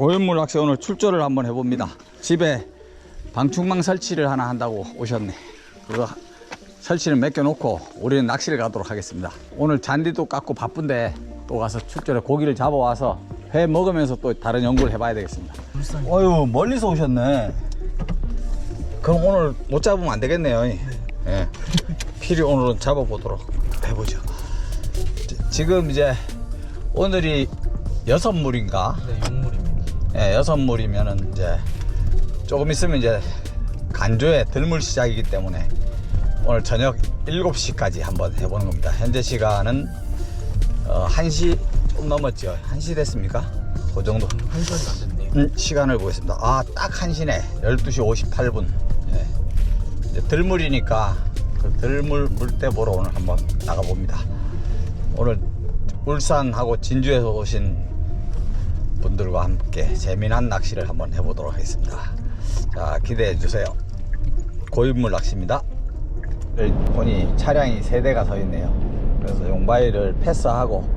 고인물 낚시 오늘 출조를 한번 해봅니다. 집에 방충망 설치를 하나 한다고 오셨네. 그거 설치를 맡겨놓고 우리는 낚시를 가도록 하겠습니다. 오늘 잔디도 깎고 바쁜데 또 가서 출조를 고기를 잡아와서 회 먹으면서 또 다른 연구를 해봐야 되겠습니다. 어유 멀리서 오셨네. 그럼 오늘 못 잡으면 안 되겠네요. 예. 필히 오늘은 잡아보도록 해보죠. 지- 지금 이제 오늘이 여섯 물인가? 네, 용물입니다. 예, 여섯 물이면은 이제 조금 있으면 이제 간조의 들물 시작이기 때문에 오늘 저녁 7시까지 한번 해보는 겁니다. 현재 시간은 어, 1시 좀 넘었죠. 1시 됐습니까? 그 정도. 한 시간이 안 됐네요. 음, 시간을 보겠습니다. 아, 딱 1시네. 12시 58분. 예. 이제 들물이니까 그 들물 물때 보러 오늘 한번 나가봅니다. 오늘 울산하고 진주에서 오신 분들과 함께 재미난 낚시를 한번 해보도록 하겠습니다. 자, 기대해 주세요. 고인물 낚시입니다. 여기 보니 차량이 세 대가 서 있네요. 그래서 용바위를 패스하고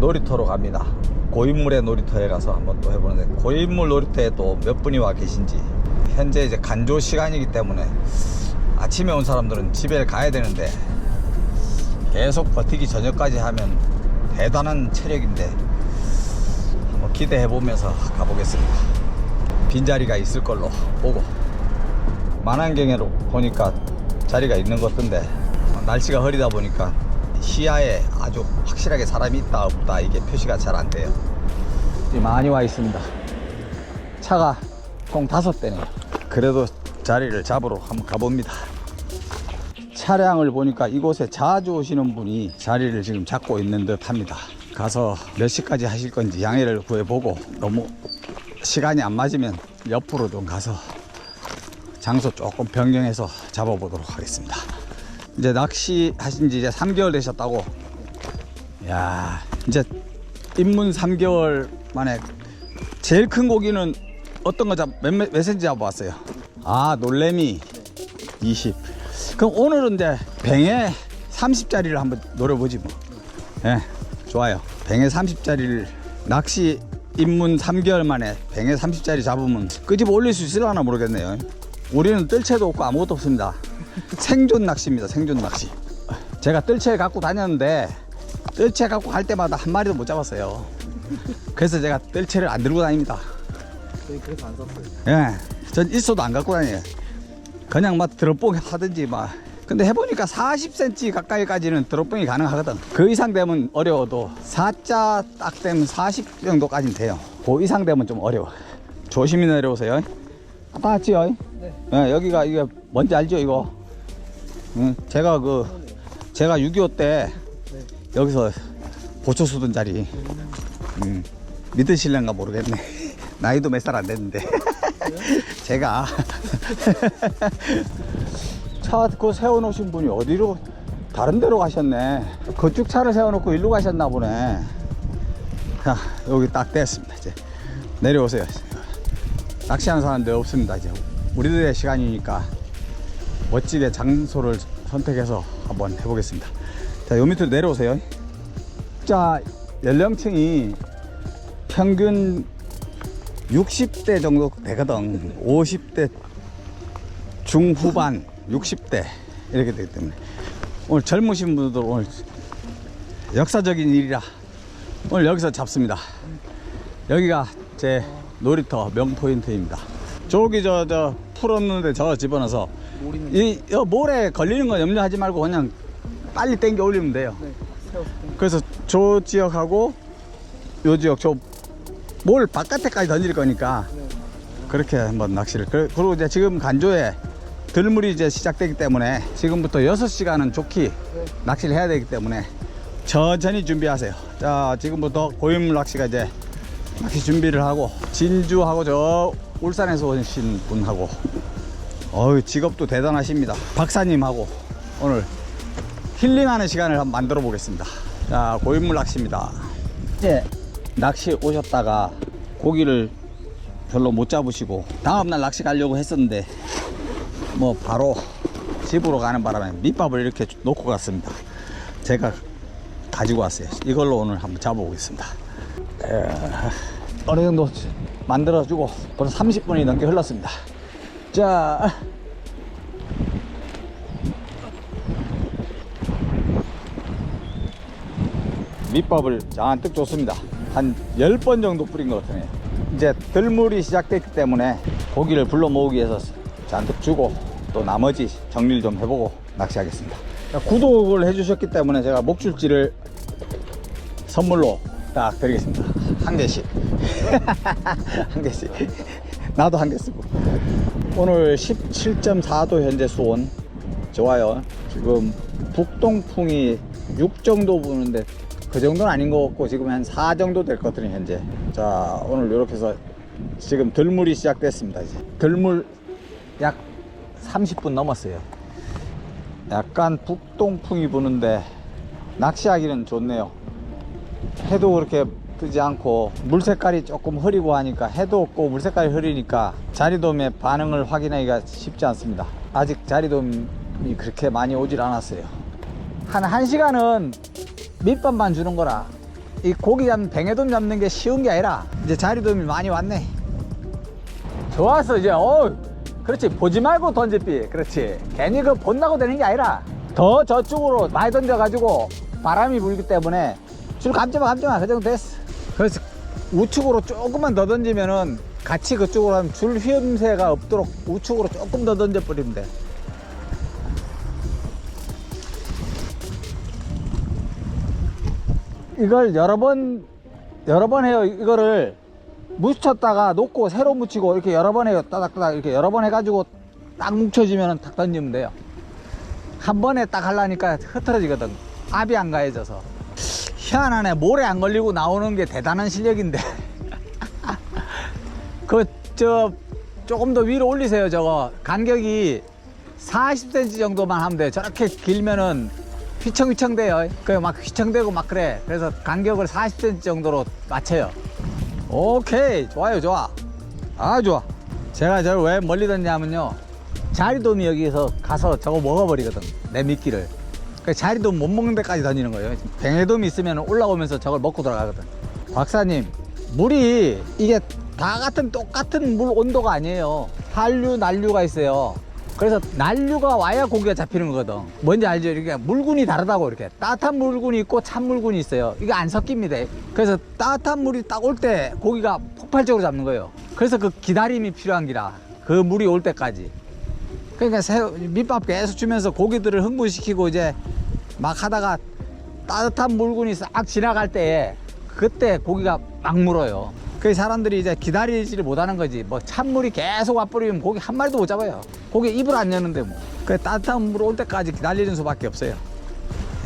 놀이터로 갑니다. 고인물의 놀이터에 가서 한번 또 해보는데 고인물 놀이터에 또 몇 분이 와 계신지 현재 이제 간조 시간이기 때문에 아침에 온 사람들은 집에 가야 되는데 계속 버티기 저녁까지 하면 대단한 체력인데 기대해 보면서 가보겠습니다. 빈자리가 있을 걸로 보고 만안경으로 보니까 자리가 있는 것 같던데 날씨가 흐리다 보니까 시야에 아주 확실하게 사람이 있다 없다 이게 표시가 잘 안 돼요. 많이 와 있습니다. 차가 총 다섯 대네요. 그래도 자리를 잡으러 한번 가봅니다. 차량을 보니까 이곳에 자주 오시는 분이 자리를 지금 잡고 있는 듯 합니다. 가서 몇 시까지 하실 건지 양해를 구해보고 너무 시간이 안 맞으면 옆으로 좀 가서 장소 조금 변경해서 잡아보도록 하겠습니다. 이제 낚시 하신 지 이제 3개월 되셨다고. 야 이제 입문 3개월 만에 제일 큰 고기는 어떤 거 잡, 몇, 몇, 몇 센치 잡아왔어요? 아, 놀래미 20. 그럼 오늘은 이제 뱅에 30짜리를 한번 노려보지 뭐. 예, 좋아요. 뱅에 30짜리를 낚시 입문 3개월 만에 뱅에 30짜리 잡으면 끄집 올릴 수 있을라나 모르겠네요. 우리는 뜰채도 없고 아무것도 없습니다. 생존 낚시입니다. 생존 낚시. 제가 뜰채 갖고 다녔는데 뜰채 갖고 갈 때마다 한 마리도 못 잡았어요. 그래서 제가 뜰채를 안 들고 다닙니다. 저희 그래서 안 샀어요. 예, 전 있어도 안 갖고 다녀요. 그냥 막 드롭봉 하든지 막. 근데 해보니까 40cm 가까이까지는 드롭봉이 가능하거든. 그 이상 되면 어려워도 4자 딱 되면 40 정도까지는 돼요. 그 이상 되면 좀 어려워. 조심히 내려오세요. 아빠 왔지요? 네. 예, 여기가 이게 뭔지 알죠 이거? 응, 제가 그 제가 6.25때 네. 여기서 보초 쓰던 자리. 음, 믿으실런가 모르겠네. 나이도 몇 살 안 됐는데. 제가 차그 세워놓으신 분이 어디로 다른 데로 가셨네. 그쪽 차를 세워놓고 일로 가셨나 보네. 자, 여기 딱 됐습니다. 이제 내려오세요. 낚시하는 사람들 없습니다. 이제 우리들의 시간이니까 멋지게 장소를 선택해서 한번 해보겠습니다. 자, 요 밑으로 내려오세요. 자, 연령층이 평균 60대 정도 되거든. 50대 중후반, 60대 이렇게 되기 때문에 오늘 젊으신 분들 오늘 역사적인 일이라 오늘 여기서 잡습니다. 여기가 제 놀이터 명포인트입니다. 저기 저 저 풀었는데 저 집어넣어서 이, 이 모래 걸리는 거 염려하지 말고 그냥 빨리 땡겨 올리면 돼요. 네. 그래서 저 지역하고 요 지역 저뭘 바깥에까지 던질 거니까 네. 그렇게 한번 낚시를 그- 그리고 이제 지금 간조에 들물이 이제 시작되기 때문에 지금부터 6시간은 좋기 네. 낚시를 해야 되기 때문에 천천히 준비하세요. 자 지금부터 고인물 낚시가 이제 낚시 준비를 하고 진주하고 저 울산에서 오신 분하고 어유 직업도 대단하십니다. 박사님하고 오늘 힐링하는 시간을 한번 만들어 보겠습니다. 자 고인물 낚시입니다. 이제 낚시 오셨다가 고기를 별로 못 잡으시고 다음날 낚시 가려고 했었는데 뭐 바로 집으로 가는 바람에 밑밥을 이렇게 놓고 갔습니다 제가 가지고 왔어요 이걸로 오늘 한번 잡아보겠습니다 에, 어느 정도 만들어주고 벌써 30분이 넘게 흘렀습니다. 자, 밑밥을 잔뜩 줬습니다. 한 10번 정도 뿌린 것 같네요. 이제 들물이 시작됐기 때문에 고기를 불러 모으기 위해서 잔뜩 주고 또 나머지 정리를 좀 해보고 낚시하겠습니다. 자, 구독을 해주셨기 때문에 제가 목줄지를 선물로 딱 드리겠습니다. 한 개씩. 한 개씩. 나도 한 개 쓰고. 오늘 17.4도 현재 수온. 좋아요. 지금 북동풍이 6 정도 부는데 그 정도는 아닌 것 같고 지금 한 4 정도 될 것 같거든요, 현재. 자, 오늘 이렇게 해서 지금 들물이 시작됐습니다, 이제. 들물 약 30분 넘었어요. 약간 북동풍이 부는데 낚시하기는 좋네요. 해도 그렇게 뜨지 않고 물 색깔이 조금 흐리고 하니까 해도 없고 물 색깔이 흐리니까 자리돔의 반응을 확인하기가 쉽지 않습니다. 아직 자리돔이 그렇게 많이 오질 않았어요. 한 1시간은 밑밥만 주는 거라 이 고기 잡는 뱅에돔 잡는 게 쉬운 게 아니라 이제 자리돔이 많이 왔네. 좋았어 이제 어 그렇지 보지 말고 던질비 그렇지. 괜히 그 본다고 되는 게 아니라 더 저쪽으로 많이 던져가지고 바람이 불기 때문에 줄 감지마 감지마. 그 정도 됐어. 그래서 우측으로 조금만 더 던지면은 같이 그쪽으로 하면 줄 휘음새가 없도록 우측으로 조금 더 던져 버리면 돼. 이걸 여러 번 여러 번 해요. 이거를 묻혔다가 놓고 새로 묻히고 이렇게 여러 번 해요. 따닥따닥 이렇게 여러 번 해가지고 딱 뭉쳐지면 탁 던지면 돼요. 한 번에 딱 하려니까 흐트러지거든. 압이 안 가해져서. 희한하네. 모래 안 걸리고 나오는 게 대단한 실력인데. 그 저 조금 더 위로 올리세요 저거. 간격이 40cm 정도만 하면 돼요. 저렇게 길면은 휘청휘청 돼요. 그 막 휘청되고 막 그래. 그래서 간격을 40cm 정도로 맞춰요 오케이. 좋아요 좋아. 아 좋아. 제가 저를 왜 멀리 던냐면요. 자리돔이 여기서 가서 저거 먹어버리거든 내 미끼를. 그 자리돔 못 먹는 데까지 던지는 거예요. 뱅에돔이 있으면 올라오면서 저걸 먹고 돌아가거든. 박사님 물이 이게 다 같은 똑같은 물 온도가 아니에요. 한류 난류가 있어요 그래서 난류가 와야 고기가 잡히는 거거든. 뭔지 알죠? 이렇게 물군이 다르다고 이렇게. 따뜻한 물군이 있고 찬 물군이 있어요. 이게 안 섞입니다. 그래서 따뜻한 물이 딱 올 때 고기가 폭발적으로 잡는 거예요. 그래서 그 기다림이 필요한 기라. 그 물이 올 때까지. 그러니까 새, 밑밥 계속 주면서 고기들을 흥분시키고 이제 막 하다가 따뜻한 물군이 싹 지나갈 때에 그때 고기가 막 물어요. 그 사람들이 이제 기다리지를 못하는 거지. 뭐 찬물이 계속 와버리면 고기 한 마리도 못 잡아요. 고기 입을 안 여는데 뭐. 그 따뜻한 물 올 때까지 기다리는 수밖에 없어요.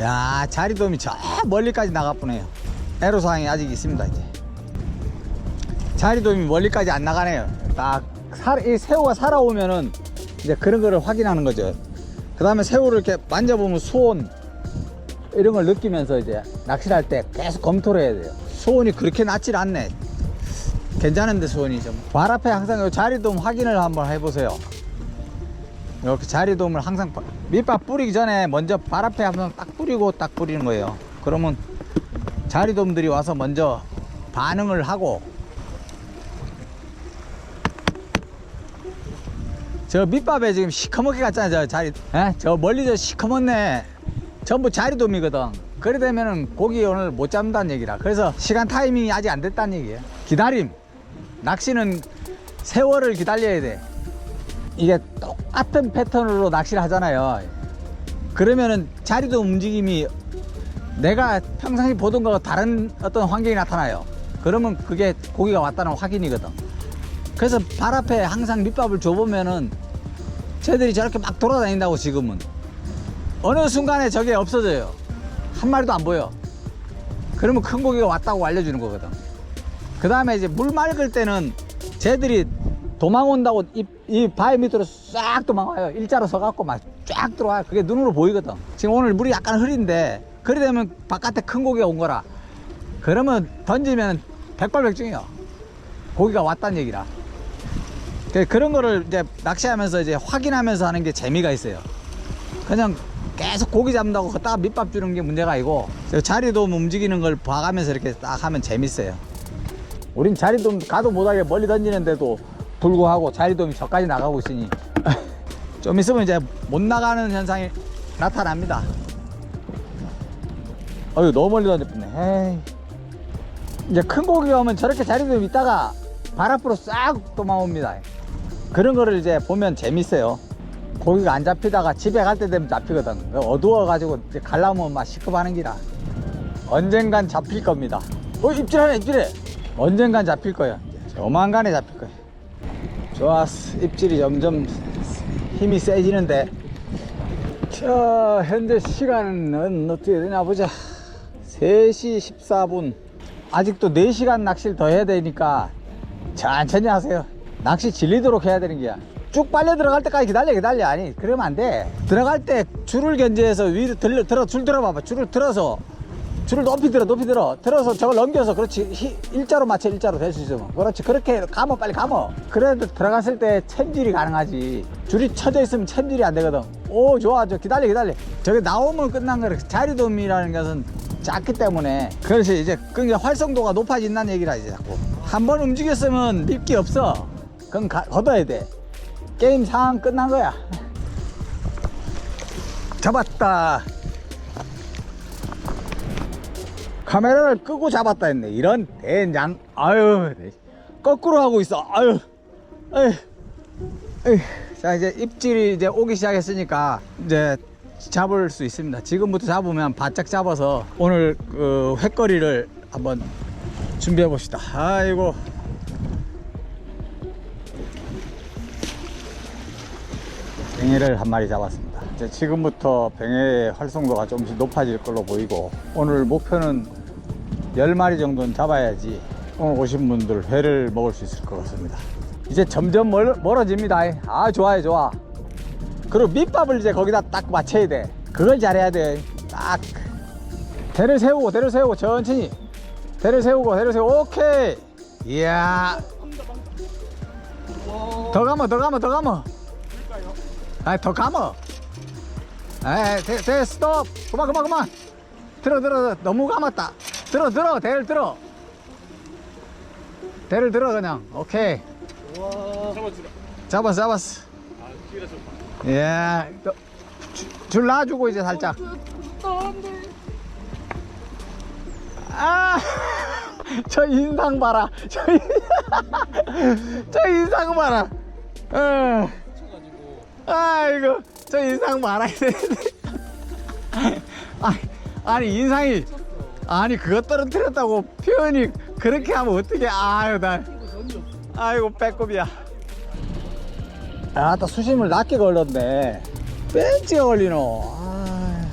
야 자리돔이 저 멀리까지 나가보네요. 애로사항이 아직 있습니다 이제. 자리돔이 멀리까지 안 나가네요. 딱 살, 이 새우가 살아오면은 이제 그런 거를 확인하는 거죠. 그 다음에 새우를 이렇게 만져보면 수온 이런 걸 느끼면서 이제 낚시를 할 때 계속 검토를 해야 돼요. 수온이 그렇게 낮질 않네. 괜찮은데 수온이 좀. 발 앞에 항상 요 자리돔 확인을 한번 해보세요. 이렇게 자리돔을 항상 바- 밑밥 뿌리기 전에 먼저 발 앞에 한번 딱 뿌리고 딱 뿌리는 거예요. 그러면 자리돔들이 와서 먼저 반응을 하고 저 밑밥에 지금 시커멓게 갔잖아요 저 자리 에? 저 멀리 저 시커멓네 전부 자리돔이거든 그래 되면은 고기 오늘 못 잡는다는 얘기라 그래서 시간 타이밍이 아직 안 됐다는 얘기예요 기다림 낚시는 세월을 기다려야 돼. 이게 똑같은 패턴으로 낚시를 하잖아요. 그러면은 자리돔 움직임이 내가 평상시 보던 거와 다른 어떤 환경이 나타나요. 그러면 그게 고기가 왔다는 확인이거든. 그래서 발 앞에 항상 밑밥을 줘보면은 쟤들이 저렇게 막 돌아다닌다고 지금은. 어느 순간에 저게 없어져요. 한 마리도 안 보여. 그러면 큰 고기가 왔다고 알려주는 거거든 그 다음에 이제 물 맑을 때는 쟤들이 도망 온다고 이, 이 바위 밑으로 싹 도망와요. 일자로 서갖고 막 쫙 들어와요. 그게 눈으로 보이거든. 지금 오늘 물이 약간 흐린데 그래 되면 바깥에 큰 고기가 온 거라. 그러면 던지면 백발백중이요. 고기가 왔다는 얘기라. 그- 그런 거를 이제 낚시하면서 이제 확인하면서 하는 게 재미가 있어요. 그냥 계속 고기 잡는다고 딱 밑밥 주는 게 문제가 아니고 저 자리도 움직이는 걸 봐가면서 이렇게 딱 하면 재밌어요. 우린 자리돔 가도 못하게 멀리 던지는데도 불구하고 자리돔이 저까지 나가고 있으니 좀 있으면 이제 못 나가는 현상이 나타납니다. 어휴 너무 멀리 던졌네. 이제 큰 고기가 오면 저렇게 자리돔이 있다가 발 앞으로 싹 도망옵니다. 그런 거를 이제 보면 재밌어요. 고기가 안 잡히다가 집에 갈 때 되면 잡히거든. 어두워 가지고 이제 갈라면 막 시급하는 기라. 언젠간 잡힐 겁니다. 어, 입질하네, 입질해. 언젠간 잡힐 거야. 조만간에 잡힐 거야. 좋았어. 입질이 점점 힘이 세지는데. 자, 현재 시간은 어떻게 되나 보자. 3시 14분. 아직도 4시간 낚시를 더 해야 되니까 천천히 하세요. 낚시 질리도록 해야 되는 게야. 쭉 빨려 들어갈 때까지 기다려 기다려 아니 그러면 안 돼 들어갈 때 줄을 견제해서 위로 들려 들어 줄 들어봐봐 줄을 들어서 줄을 높이 들어 높이 들어. 들어서 저걸 넘겨서 그렇지. 히- 일자로 맞춰 일자로 될 수 있으면. 그렇지. 그렇게 감어 빨리 감어. 그래도 들어갔을 때 챔질이 가능하지. 줄이 쳐져 있으면 챔질이 안 되거든. 오 좋아 저 기다려 기다려. 저기 나오면 끝난 거라 자리돔이라는 것은 작기 때문에 그래서 이제 그게 활성도가 높아진다는 얘기라 이제 자꾸. 한 번 움직였으면 밀기 없어. 그건 가, 걷어야 돼. 게임 상황 끝난 거야. 잡았다 카메라를 끄고 잡았다 했네 이런 대장 아유 네. 거꾸로 하고 있어 아유 에이, 에이. 자 이제 입질이 이제 오기 시작했으니까 이제 잡을 수 있습니다 지금부터 잡으면 바짝 잡아서 오늘 그 횟거리를 한번 준비해 봅시다 아이고 뱅에를 한 마리 잡았습니다. 이제 지금부터 뱅에의 활성도가 조금씩 높아질 걸로 보이고 오늘 목표는 10마리 정도는 잡아야지 오늘 오신 분들 회를 먹을 수 있을 것 같습니다. 이제 점점 멀, 멀어집니다. 아 좋아요 좋아. 그리고 밑밥을 이제 거기다 딱 맞춰야 돼. 그걸 잘해야 돼. 딱 대를 세우고 대를 세우고 천천히 대를 세우고 대를 세우고 오케이. 이야. 더 감어 더 감어 더 감어. 아이 더 감어 에이 돼, 돼 스톱 그만 그만 그만 들어 들어. 너무 감았다 들어 들어 대를 들어 대를 들어 그냥 오케이 잡아주라. 잡았어 잡았어 아. 예 또, 줄- 줄 놔주고 이제 살짝 아저 인상 봐라 저, 인- 저 인상 봐라 어. 아이고 저 인상 아니, 아니 인상이 아니 그것 떨어뜨렸다고 표현이 그렇게 하면 어떻게 아유 나 아이고 배꼽이야. 아나 수심을 낮게 걸렸네. 벤치가 걸리노. 아.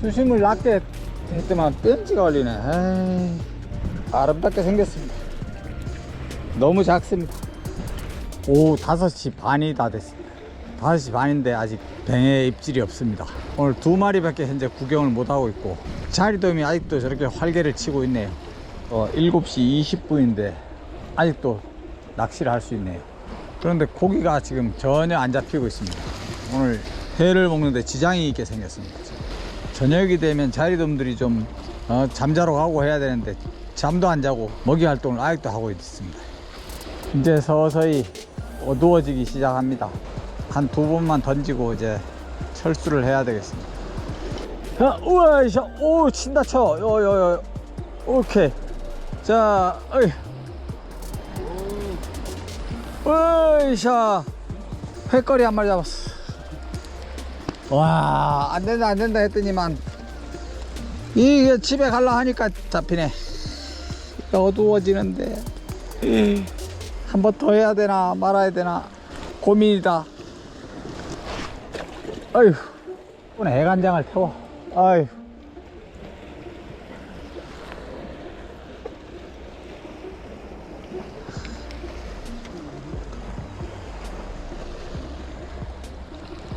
수심을 낮게 했더만 벤치가 걸리네. 아이, 아름답게 생겼습니다. 너무 작습니다. 오후 5시 반이 다 됐습니다. 5시 반인데 아직 뱅에 입질이 없습니다 오늘 두 마리밖에 현재 구경을 못하고 있고 자리돔이 아직도 저렇게 활개를 치고 있네요. 어, 7시 20분인데 아직도 낚시를 할 수 있네요. 그런데 고기가 지금 전혀 안 잡히고 있습니다. 오늘 회를 먹는데 지장이 있게 생겼습니다. 저녁이 되면 자리돔들이 좀 어, 잠자러 가고 해야 되는데 잠도 안 자고 먹이 활동을 아직도 하고 있습니다. 이제 서서히 어두워지기 시작합니다. 한 두 번만 던지고 이제 철수를 해야 되겠습니다. 자, 우와, 샤, 오, 친다 쳐. 요, 요, 요. 오케이. 자, 어이. 으이샤. 회거리 한 마리 잡았어. 와, 안 된다, 안 된다 했더니만. 이게 집에 갈라 하니까 잡히네. 어두워지는데. 한 번 더 해야 되나 말아야 되나 고민이다. 아휴, 오늘 애간장을 태워. 아휴.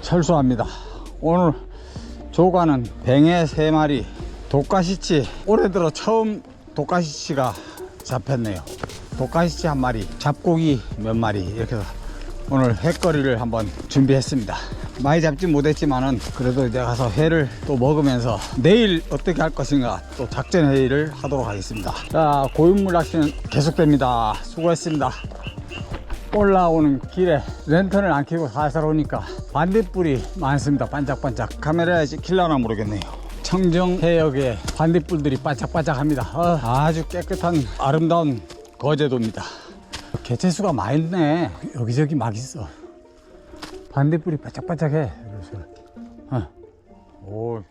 철수합니다. 오늘 조과는 뱅에 세 마리, 독가시치 올해 들어 처음 독가시치가 잡혔네요. 독가시치 한 마리, 잡고기 몇 마리 이렇게 해서 오늘 횟거리를 한번 준비했습니다. 많이 잡진 못했지만은 그래도 이제 가서 회를 또 먹으면서 내일 어떻게 할 것인가 또 작전 회의를 하도록 하겠습니다. 자, 고인물 낚시는 계속됩니다. 수고했습니다. 올라오는 길에 랜턴을 안 켜고 살살 오니까 반딧불이 많습니다. 반짝반짝. 카메라에 찍힐려나 모르겠네요. 청정 해역에 반딧불들이 반짝반짝합니다. 어, 아주 깨끗한 아름다운 거제도입니다. 개체수가 많이 있네. 여기저기 막 있어. 반딧불이 반짝반짝해. 그래서 어. 오,